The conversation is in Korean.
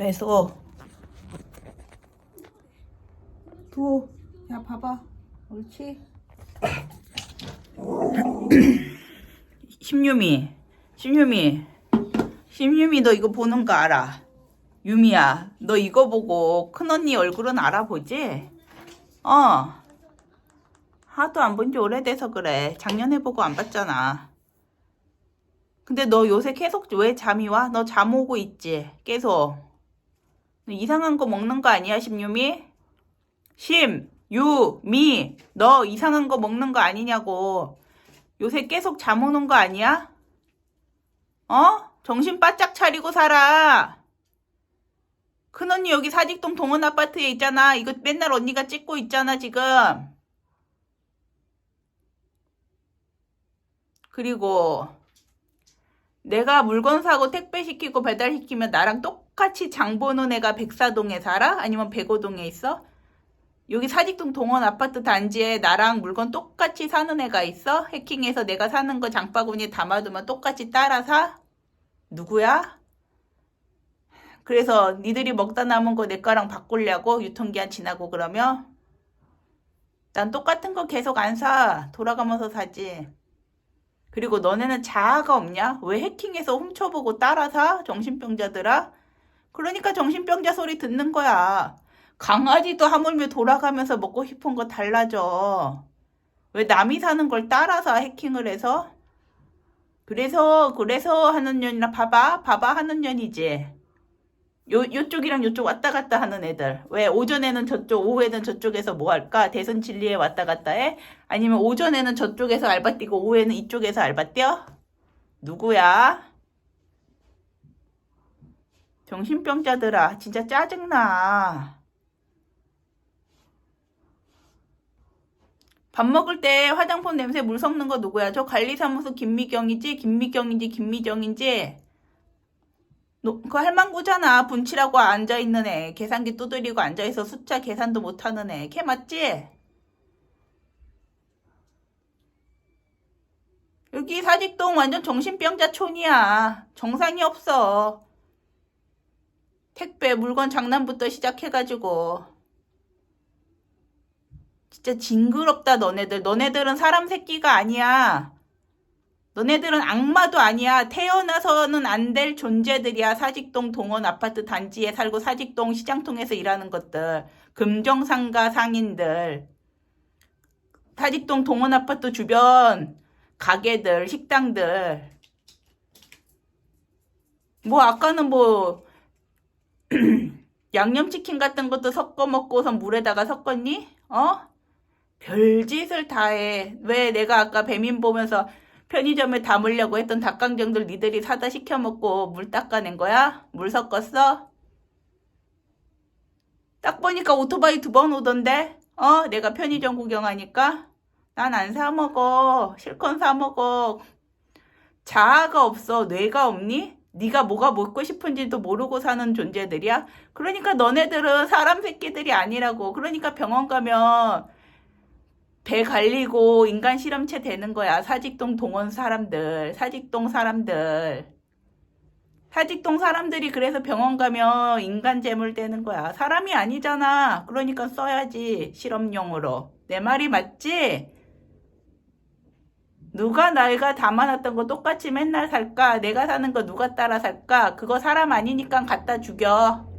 왜 써? 두. 야, 봐봐. 옳지. 심유미. 심유미. 심유미, 너 이거 보는 거 알아? 유미야, 너 이거 보고 큰언니 얼굴은 알아보지? 어. 하도 안 본 지 오래돼서 그래. 작년에 보고 안 봤잖아. 근데 너 요새 계속 왜 잠이 와? 너 잠 오고 있지? 계속. 너 이상한 거 먹는 거 아니야, 심유미? 심, 유, 미. 너 이상한 거 먹는 거 아니냐고. 요새 계속 잠 오는 거 아니야? 어? 정신 바짝 차리고 살아. 큰언니 여기 사직동 동원 아파트에 있잖아. 이거 맨날 언니가 찍고 있잖아, 지금. 그리고 내가 물건 사고 택배 시키고 배달 시키면 나랑 똑같이 장 보는 애가 백사동에 살아? 아니면 백오동에 있어? 여기 사직동 동원 아파트 단지에 나랑 물건 똑같이 사는 애가 있어? 해킹해서 내가 사는 거 장바구니에 담아두면 똑같이 따라 사? 누구야? 그래서 니들이 먹다 남은 거 내 거랑 바꾸려고 유통기한 지나고 그러면? 난 똑같은 거 계속 안 사. 돌아가면서 사지. 그리고 너네는 자아가 없냐? 왜 해킹해서 훔쳐보고 따라 사? 정신병자들아? 그러니까 정신병자 소리 듣는 거야. 강아지도 하물며 돌아가면서 먹고 싶은 거 달라져. 왜 남이 사는 걸 따라서 해킹을 해서? 그래서, 그래서 하는 년이라 봐봐, 봐봐 하는 년이지. 요, 요쪽이랑 요쪽 왔다 갔다 하는 애들. 왜 오전에는 저쪽, 오후에는 저쪽에서 뭐 할까? 대선 진리에 왔다 갔다 해? 아니면 오전에는 저쪽에서 알바 뛰고 오후에는 이쪽에서 알바 뛰어? 누구야? 정신병자들아, 진짜 짜증나. 밥 먹을 때 화장품 냄새 물 섞는 거 누구야? 저 관리사무소 김미경이지? 김미경인지 김미정인지? 너, 그 할망구잖아. 분칠하고 앉아있는 애. 계산기 두드리고 앉아있어 숫자 계산도 못하는 애. 걔 맞지? 여기 사직동 완전 정신병자 촌이야. 정상이 없어. 택배 물건 장난부터 시작해가지고. 진짜 징그럽다 너네들. 너네들은 사람 새끼가 아니야. 너네들은 악마도 아니야. 태어나서는 안 될 존재들이야. 사직동 동원 아파트 단지에 살고 사직동 시장통에서 일하는 것들. 금정상가 상인들. 사직동 동원 아파트 주변 가게들, 식당들. 뭐 아까는 뭐 양념치킨 같은 것도 섞어 먹고서 물에다가 섞었니? 어? 별짓을 다 해. 왜 내가 아까 배민 보면서 편의점에 담으려고 했던 닭강정들 니들이 사다 시켜 먹고 물 닦아낸 거야? 물 섞었어? 딱 보니까 오토바이 두 번 오던데? 어? 내가 편의점 구경하니까? 난 안 사 먹어. 실컷 사 먹어. 자아가 없어. 뇌가 없니? 네가 뭐가 먹고 싶은지도 모르고 사는 존재들이야? 그러니까 너네들은 사람 새끼들이 아니라고. 그러니까 병원 가면 배 갈리고 인간 실험체 되는 거야. 사직동 동원 사람들, 사직동 사람들. 사직동 사람들이 그래서 병원 가면 인간 재물 되는 거야. 사람이 아니잖아. 그러니까 써야지. 실험용으로. 내 말이 맞지? 누가 내가 담아놨던 거 똑같이 맨날 살까? 내가 사는 거 누가 따라 살까? 그거 사람 아니니까 갖다 죽여.